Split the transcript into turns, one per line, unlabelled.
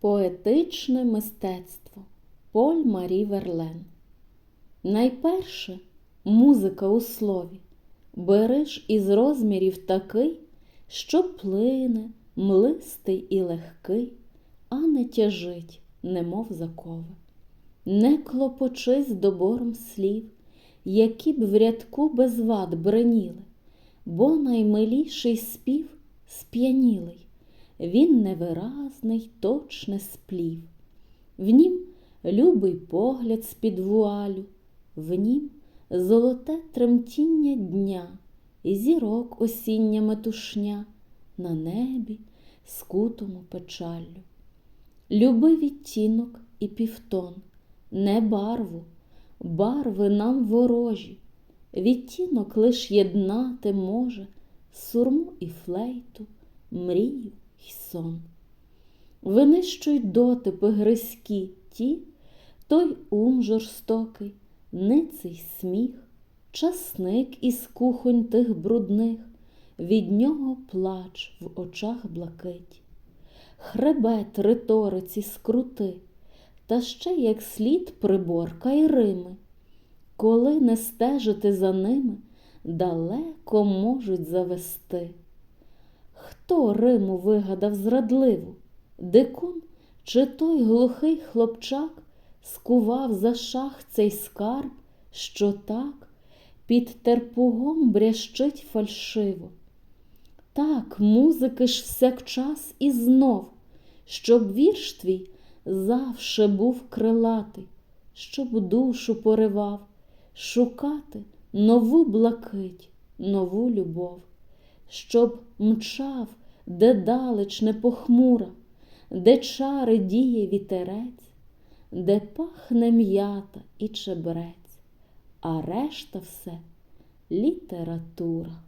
Поетичне мистецтво Поль Марі Верлен. Найперше музика у слові. Береш із розмірів такий, що плине, млистий і легкий, а не тяжить, немов закови. Не клопочись добором слів, які б в рядку без вад бреніли, бо наймиліший спів сп'янілий, він невиразний, точне сплів. В нім любий погляд з-під вуалю, в нім золоте тремтіння дня і зірок осіння метушня на небі, скутому печаллю. Люби відтінок і півтон, не барву, барви нам ворожі, відтінок лиш єднати може сурму і флейту, мрію й сон. Винищуй дотипи гризькі ті, той ум жорстокий, ниций сміх, часник із кухонь тих брудних, від нього плач в очах блакить, хребет риториці скрути, та ще як слід приборка й Рими, коли не стежити за ними, далеко можуть завести. Хто Риму вигадав зрадливу? Дикун чи той глухий хлопчак скував за шах цей скарб, що так під терпугом брящить фальшиво? Так, музики ж всякчас і знов, щоб вірш твій завше був крилатий, щоб душу поривав, шукати нову блакить, нову любов, щоб мчав, де далеч не похмура, де чари діє вітерець, де пахне м'ята і чебрець, а решта все література.